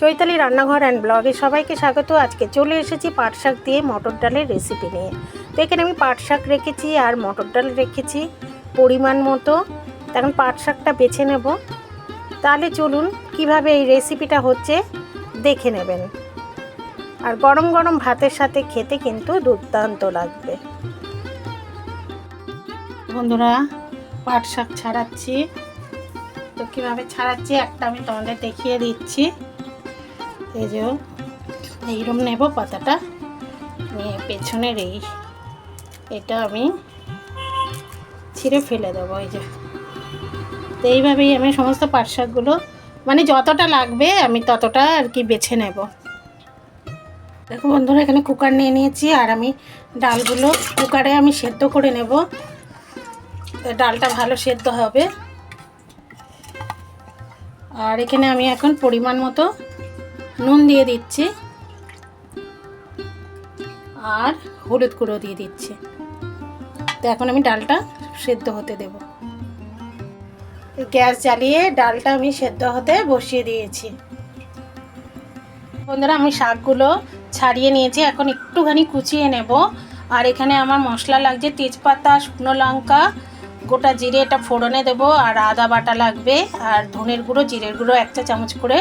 চৈতালি রান্নাঘর অ্যান্ড ব্লগে সবাইকে স্বাগত। আজকে চলে এসেছি পাট শাক দিয়ে মটর ডালের রেসিপি নিয়ে। তো এখানে আমি পাট শাক রেখেছি আর মটর ডাল রেখেছি পরিমাণ মতো। এখন পাট শাকটা বেছে নেব। তাহলে চলুন কীভাবে এই রেসিপিটা হচ্ছে দেখে নেবেন। আর গরম গরম ভাতের সাথে খেতে কিন্তু দুর্দান্ত লাগবে। বন্ধুরা, পাট শাক ছাড়াচ্ছি। তো কীভাবে ছাড়াচ্ছি, একটা আমি তোমাদের দেখিয়ে দিচ্ছি। এই যে এইরকম নেব পাতাটা। নিয়ে পেছনের এই, এটা আমি ছিঁড়ে ফেলে দেবো, এই যে। তো এইভাবেই আমি সমস্ত পাট শাকগুলো মানে যতটা লাগবে আমি ততটা আর কি বেছে নেব। দেখো বন্ধুরা, এখানে কুকার নিয়ে নিয়েছি, আর আমি ডালগুলো কুকারে আমি সেদ্ধ করে নেব। ডালটা ভালো সেদ্ধ হবে। আর এখানে আমি এখন পরিমাণ মতো নুন দিয়ে দিচ্ছি। আর হলুদ গুঁড়ো দিয়ে দিচ্ছি। তো এখন আমি ডালটা সেদ্ধ হতে দেব। গ্যাস জ্বালিয়ে ডালটা আমি সেদ্ধ হতে বসিয়ে দিয়েছি। বন্ধুরা, আমি শাকগুলো ছাড়িয়ে নিয়েছি। এখন একটুখানি কুচিয়ে নেব। আর এখানে আমার মশলা লাগছে তেজপাতা, শুকনো লঙ্কা, গোটা জিরে এটা ফোড়নে দেব। আর আদা বাটা লাগবে। আর ধনের গুঁড়ো, জিরের গুঁড়ো একটা চামচ করে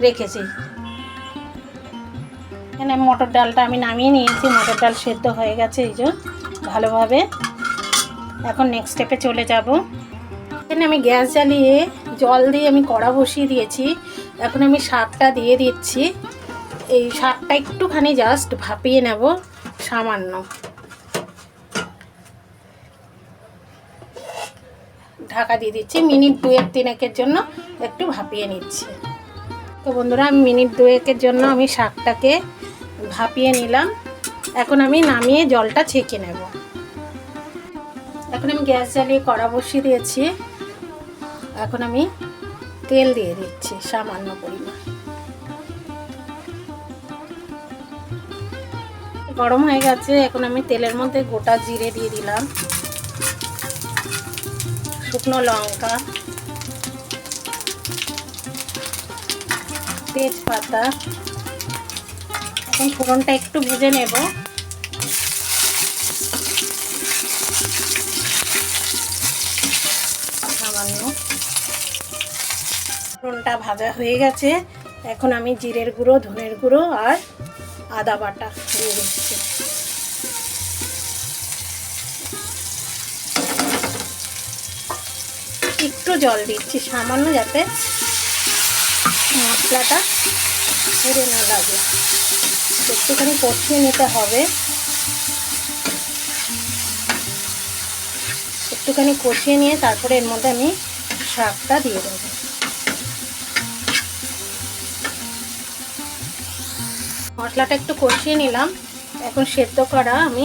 রেখেছি। এখানে মটর ডালটা আমি নামিয়ে নিয়েছি, মটর ডাল সেদ্ধ হয়ে গেছে এই যে, ভালোভাবে। এখন নেক্সট স্টেপে চলে যাব। এখানে আমি গ্যাস জ্বালিয়ে জল দিয়ে আমি কড়া বসিয়ে দিয়েছি। এখন আমি শাকটা দিয়ে দিচ্ছি। এই শাকটা একটুখানি জাস্ট ভাপিয়ে নেব, সামান্য। ঢাকা দিয়ে দিচ্ছি, মিনিট দু দুয়েক তিনেকের জন্য একটু ভাপিয়ে নিচ্ছি। তো বন্ধুরা, মিনিট দুয়েকের জন্য আমি শাকটাকে ভাপিয়ে নিলাম। এখন আমি নামিয়ে জলটা ছেঁকে নেব। এখন আমি গ্যাস জ্বালিয়ে কড়া বসিয়ে দিয়েছি। এখন আমি তেল দিয়ে দিচ্ছি সামান্য পরিমাণ। গরম হয়ে গেছে, এখন আমি তেলের মধ্যে গোটা জিরে দিয়ে দিলাম। শুকনো লঙ্কা। তেজপাতা। এখন ফোড়নটা একটু ভেজে নেব। সামান্য। ফোড়নটা ভাজা হয়ে গেছে। এখন আমি জিরের গুঁড়ো, ধনের গুঁড়ো আর আদা বাটা দিয়ে দিচ্ছি। একটু জল দিচ্ছি, সামান্য যাতে মশলাটা পুড়ে না লাগে। একটুখানি কষিয়ে নিতে হবে। একটুখানি কষিয়ে নিয়ে তারপরে এর মধ্যে আমি শাকটা দিয়ে দেবো। মশলাটা একটু কষিয়ে নিলাম। এখন সেদ্ধ করা আমি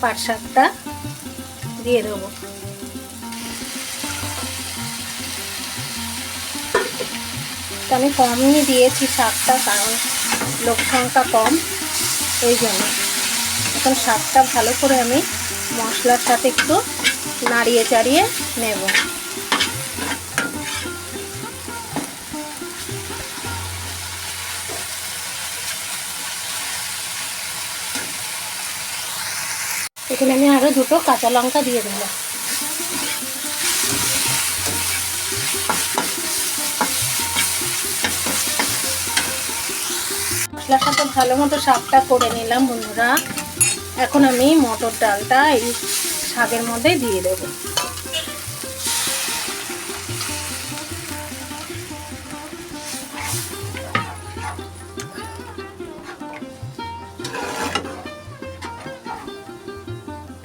পাট শাকটা দিয়ে দেবো। আমি কমই দিয়েছি শাকটা কারণ লোক সংখ্যা কম, এই জন্য। এখন শাকটা ভালো করে আমি মশলার সাথে একটু নাড়িয়ে চাড়িয়ে নেব। এখানে আমি আরও দুটো কাঁচা লঙ্কা দিয়ে দিলাম। মশলার সাথে ভালো মতো শাকটা করে নিলাম বন্ধুরা। এখন আমি মটর ডালটা এই শাকের মধ্যে দিয়ে দেব।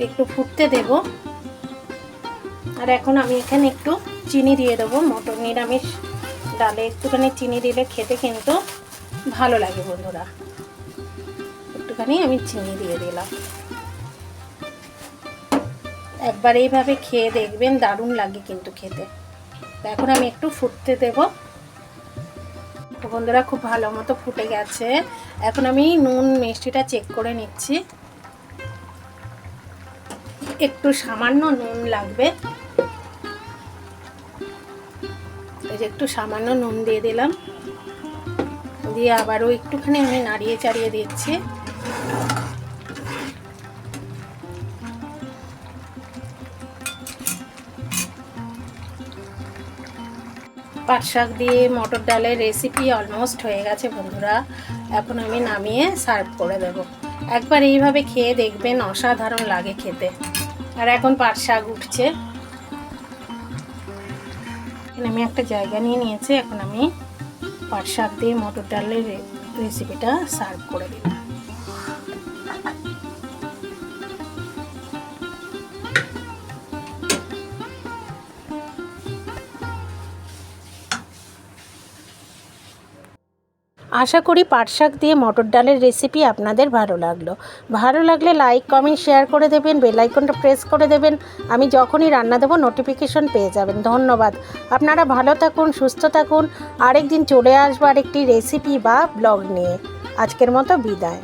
একটু ফুটতে দেব। আর এখন আমি এখানে একটু চিনি দিয়ে দেবো। মটর নিরামিষ ডালে একটুখানি চিনি দিলে খেতে কিন্তু ভালো লাগে বন্ধুরা। একটুখানি আমি চিনি দিয়ে দিলাম। একবার এইভাবে খেয়ে দেখবেন, দারুণ লাগে কিন্তু খেতে। এখন আমি একটু ফুটতে দেব। বন্ধুরা, খুব ভালো মতো ফুটে গেছে। এখন আমি নুন, মিষ্টিটা চেক করে নিচ্ছি। একটু সামান্য নুন লাগবে। এই যে একটু সামান্য নুন দিয়ে দিলাম। দিয়ে আবারও একটুখানি আমি নাড়িয়ে চাড়িয়ে দিচ্ছি। পাট শাক দিয়ে মটর ডালের রেসিপি অলমোস্ট হয়ে গেছে বন্ধুরা। এখন আমি নামিয়ে সার্ভ করে দেব। একবার এইভাবে খেয়ে দেখবেন অসাধারণ লাগে খেতে। আর এখন পাট শাক উঠছে। আমি একটা জায়গা নিয়ে নিয়েছি, এখন আমি পাট শাক দিয়ে মটর ডালের রেসিপিটা সার্ভ করে দিলাম। আশা করি পাট শাক দিয়ে মটর ডালের রেসিপি আপনাদের ভালো লাগল। ভালো লাগলে লাইক কমেন্ট শেয়ার করে দেবেন বেলাইকনটা প্রেস করে দেবেন। আমি যখনই রান্না দেবো নোটিফিকেশন পেয়ে যাবেন। ধন্যবাদ। আপনারা ভালো থাকুন, সুস্থ থাকুন। আরেকদিন চলে আসব আরেকটি রেসিপি বা ব্লগ নিয়ে। আজকের মতো বিদায়।